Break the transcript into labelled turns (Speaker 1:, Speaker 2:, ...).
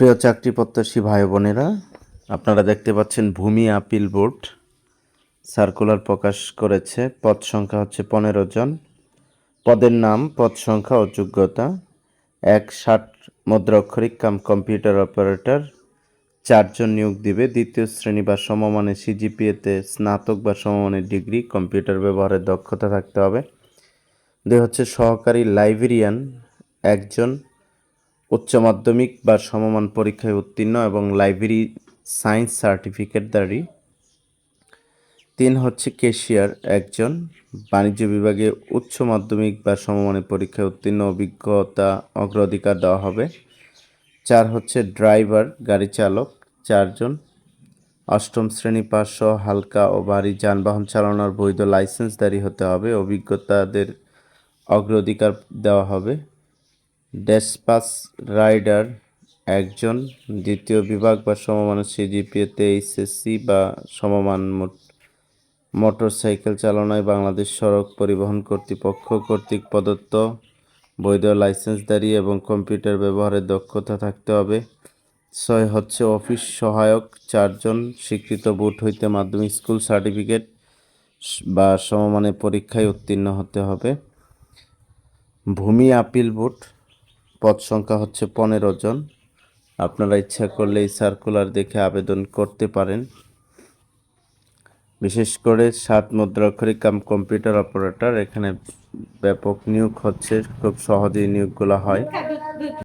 Speaker 1: প্রিয় চাকরি প্রত্যাশী ভাই বোনেরা, আপনারা দেখতে পাচ্ছেন ভূমি আপিল বোর্ড। সার্কুলার প্রকাশ করেছে, পদ সংখ্যা হচ্ছে পনেরো জন। পদের নাম, পদ সংখ্যা ও যোগ্যতা। এক ষাট মুদ্রাক্ষরিক কাম কম্পিউটার অপারেটর। চারজন নিয়োগ দিবে। দ্বিতীয় শ্রেণি বা সমমানের সিজিপিএতে স্নাতক বা সমমানের ডিগ্রি, কম্পিউটার ব্যবহারের দক্ষতা থাকতে হবে। দুই হচ্ছে সহকারী লাইব্রেরিয়ান, একজন উচ্চ মাধ্যমিক বা সমমান পরীক্ষায় উত্তীর্ণ এবং লাইব্রেরি সায়েন্স সার্টিফিকেট সার্টিফিকেটধারী তিন হচ্ছে কেশিয়ার একজন বাণিজ্য বিভাগে উচ্চ মাধ্যমিক বা সমমানের পরীক্ষায় উত্তীর্ণ, অভিজ্ঞতা, অগ্রাধিকার দেওয়া হবে। চার হচ্ছে ড্রাইভার, গাড়ি চালক, চারজন অষ্টম শ্রেণি পাস সহ হালকা ও ভারী যানবাহন চালানোর বৈধ লাইসেন্সধারী হতে হবে। অভিজ্ঞতাদের অগ্রাধিকার দেওয়া হবে। ডেসপাস রাইডার একজন দ্বিতীয় বিভাগ বা সমমানের সিজিপিএতে এইচএসসি বা সমমান মোট, মোটরসাইকেল চালনায় বাংলাদেশ সড়ক পরিবহন কর্তৃপক্ষ কর্তৃক প্রদত্ত বৈধ লাইসেন্সধারী এবং কম্পিউটার ব্যবহারের দক্ষতা থাকতে হবে। ছয় হচ্ছে অফিস সহায়ক চারজন স্বীকৃত বোর্ড হইতে মাধ্যমিক স্কুল সার্টিফিকেট বা সমমানের পরীক্ষায় উত্তীর্ণ হতে হবে। ভূমি আপিল বোর্ড পদ সংখ্যা হচ্ছে পনেরো জন। আপনারা ইচ্ছা করলে এই সার্কুলার দেখে আবেদন করতে পারেন। বিশেষ করে সাত মুদ্রাক্ষরিক কাম কম্পিউটার অপারেটর এখানে ব্যাপক নিয়োগ হচ্ছে, খুব সহজেই নিয়োগগুলো হয়।